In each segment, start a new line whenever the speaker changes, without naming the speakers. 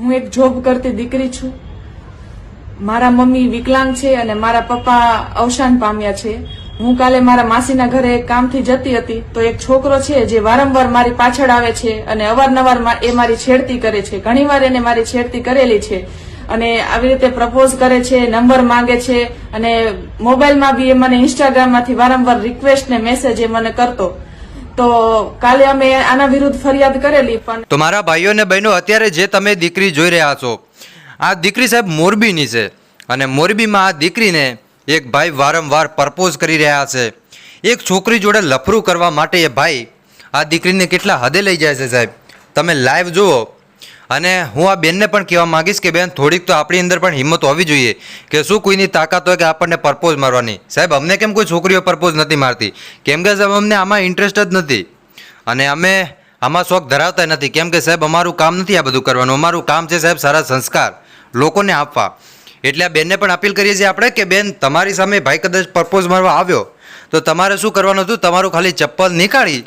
હું એક જોબ કરતી દીકરી છું. મારા મમ્મી વિકલાંગ છે અને મારા પપ્પા અવસાન પામ્યા છે. હું કાલે મારા માસીના ઘરે કામથી જતી હતી તો એક છોકરો છે જે વારંવાર મારી પાછળ આવે છે અને અવારનવાર એ મારી છેડતી કરે છે. ઘણીવાર એને મારી છેડતી કરેલી છે અને આવી રીતે પ્રપોઝ કરે છે, નંબર માંગે છે અને મોબાઈલમાં બી એ મને ઇન્સ્ટાગ્રામમાંથી વારંવાર રિક્વેસ્ટ ને મેસેજ એ મને કરતો. તો કાલે અમે આના વિરુદ્ધ ફરિયાદ કરેલી, પણ
તો મારા ભાઈઓ અને બહેનો, અત્યારે જે તમે દીકરી જોઈ રહ્યા છો, આ દીકરી સાહેબ મોરબીની છે. અને મોરબીમાં આ દીકરીને એક ભાઈ વારંવાર પરપોઝ કરી રહ્યા છે. એક છોકરી જોડે લફરું કરવા માટે એ ભાઈ આ દીકરીને કેટલા હદે લઈ જાય છે સાહેબ? તમે લાઈવ જુઓ. અને હું આ બેનને પણ કહેવા માંગીશ કે બેન, થોડીક તો આપણી અંદર પણ હિંમત હોવી જોઈએ કે શું કોઈની તાકાત હોય કે આપણને પરપોઝ મારવાની. સાહેબ, અમને કેમ કોઈ છોકરીઓ પરપોઝ નથી મારતી? કેમ કે સાહેબ, અમને આમાં ઇન્ટરેસ્ટ જ નથી. અને અમે આમાં શોખ ધરાવતા નથી. કેમ કે સાહેબ, અમારું કામ નથી આ બધું કરવાનું. અમારું કામ છે સાહેબ સારા સંસ્કાર લોકોને આપવા. એટલે આ બેનને પણ અપીલ કરીએ છીએ આપણે કે બેન, તમારી સામે ભાઈ કદાચ પરપોઝ મારવા આવ્યો, તો તમારે શું કરવાનું હતું? તમારું ખાલી ચપ્પલ નીકાળી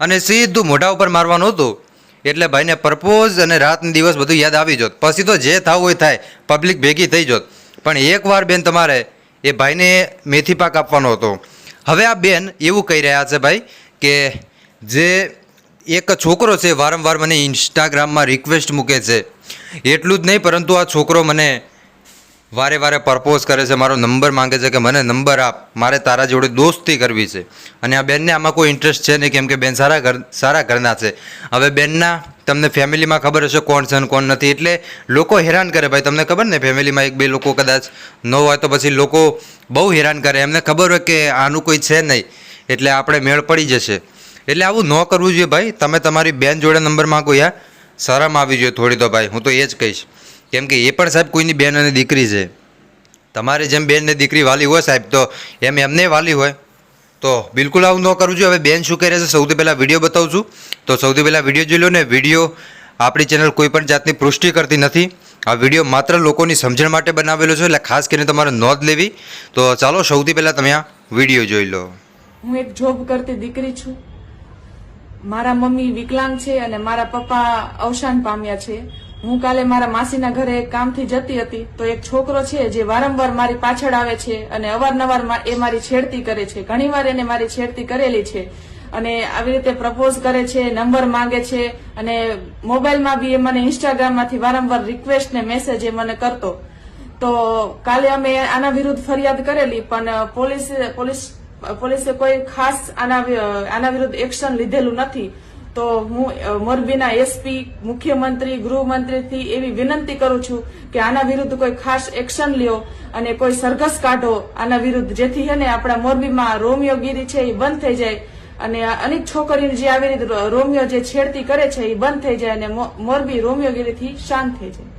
અને સીધું મોઢા ઉપર મારવાનું હતું. એટલે ભાઈને પરપોઝ અને રાતને દિવસ બધું યાદ આવી જોત. પછી તો જે થવું હોય થાય પબ્લિક ભેગી થઈ જોત. પણ એકવાર બેન તમારે એ ભાઈને મેથી પાક આપવાનો હતો. હવે આ બેન એવું કહી રહ્યા છે ભાઈ કે જે એક છોકરો છે, વારંવાર મને ઇન્સ્ટાગ્રામમાં રિક્વેસ્ટ મૂકે છે. એટલું જ નહીં, પરંતુ આ છોકરો મને વારે વારે પરપોઝ કરે છે, મારો નંબર માંગે છે કે મને નંબર આપ, મારે તારા જોડે દોસ્તી કરવી છે. અને આ બેનને આમાં કોઈ ઇન્ટરેસ્ટ છે નહીં, કેમ કે બેન સારા ઘર, સારા ઘરના છે. હવે બેનના તમને ફેમિલીમાં ખબર હશે કોણ છે અને કોણ નથી, એટલે લોકો હેરાન કરે. ભાઈ, તમને ખબર ને, ફેમિલીમાં એક બે લોકો કદાચ ન હોય તો પછી લોકો બહુ હેરાન કરે. એમને ખબર હોય કે આનું કોઈ છે નહીં, એટલે આપણે મેળ પડી જશે. એટલે આવું ન કરવું જોઈએ ભાઈ. તમે તમારી બેન જોડે નંબર માંગો યાર. શરમ આવી જોઈએ થોડી તો ભાઈ, હું તો એ જ કહીશ. કેમ કે એ પણ સાહેબ કોઈની બેન અને દીકરી છે. તમારે જેમ બેન ને દીકરી વાલી હોય સાહેબ, તો એમ એમને વાલી હોય. તો બિલકુલ આવું ન કરવું જોઈએ હવે બેન શું કરે છે સૌથી પહેલાં વીડિયો બતાવું છું. તો સૌથી પહેલાં વીડિયો જોઈ લો ને. વીડિયો આપણી ચેનલ કોઈ પણ જાતની પુષ્ટિ કરતી નથી. આ વીડિયો માત્ર લોકોની સમજણ માટે બનાવેલો છે, એટલે ખાસ કરીને તમારે નોંધ લેવી. તો ચાલો સૌથી પહેલાં તમે આ વીડિયો જોઈ લો.
હું એક જોબ કરતી દીકરી છું. મારા મમ્મી વિકલાંગ છે અને મારા પપ્પા અવસાન પામ્યા છે. હું કાલે મારા માસીના ઘરે કામથી જતી હતી, તો એક છોકરો છે જે વારંવાર મારી પાછળ આવે છે અને અવારનવાર એ મારી છેડતી કરે છે. ઘણીવાર એને મારી છેડતી કરેલી છે અને આવી રીતે પ્રપોઝ કરે છે, નંબર માંગે છે અને મોબાઈલમાં બી એ મને ઇન્સ્ટાગ્રામમાંથી વારંવાર રિક્વેસ્ટ ને મેસેજ એ મને કરતો. તો કાલે અમે આના વિરુદ્ધ ફરિયાદ કરેલી, પણ પોલીસ પોલીસ, પોલીસે કોઈ ખાસ આના આના વિરુદ્ધ એક્શન લીધેલું નથી. તો હું મોરબીના એસપી મુખ્યમંત્રી, ગૃહમંત્રીથી એવી વિનંતી કરું છું કે આના વિરુદ્ધ કોઈ ખાસ એક્શન લ્યો અને કોઈ સરઘસ કાઢો આના વિરુદ્ધ. જેથી હે ને આપણા મોરબીમાં રોમિયોગીરી છે એ બંધ થઈ જાય અને અનેક છોકરીઓ જે આવી રીતે રોમિયો જે છેડતી કરે છે એ બંધ થઈ જાય અને મોરબી રોમિયોગીરીથી શાંત થઈ જાય.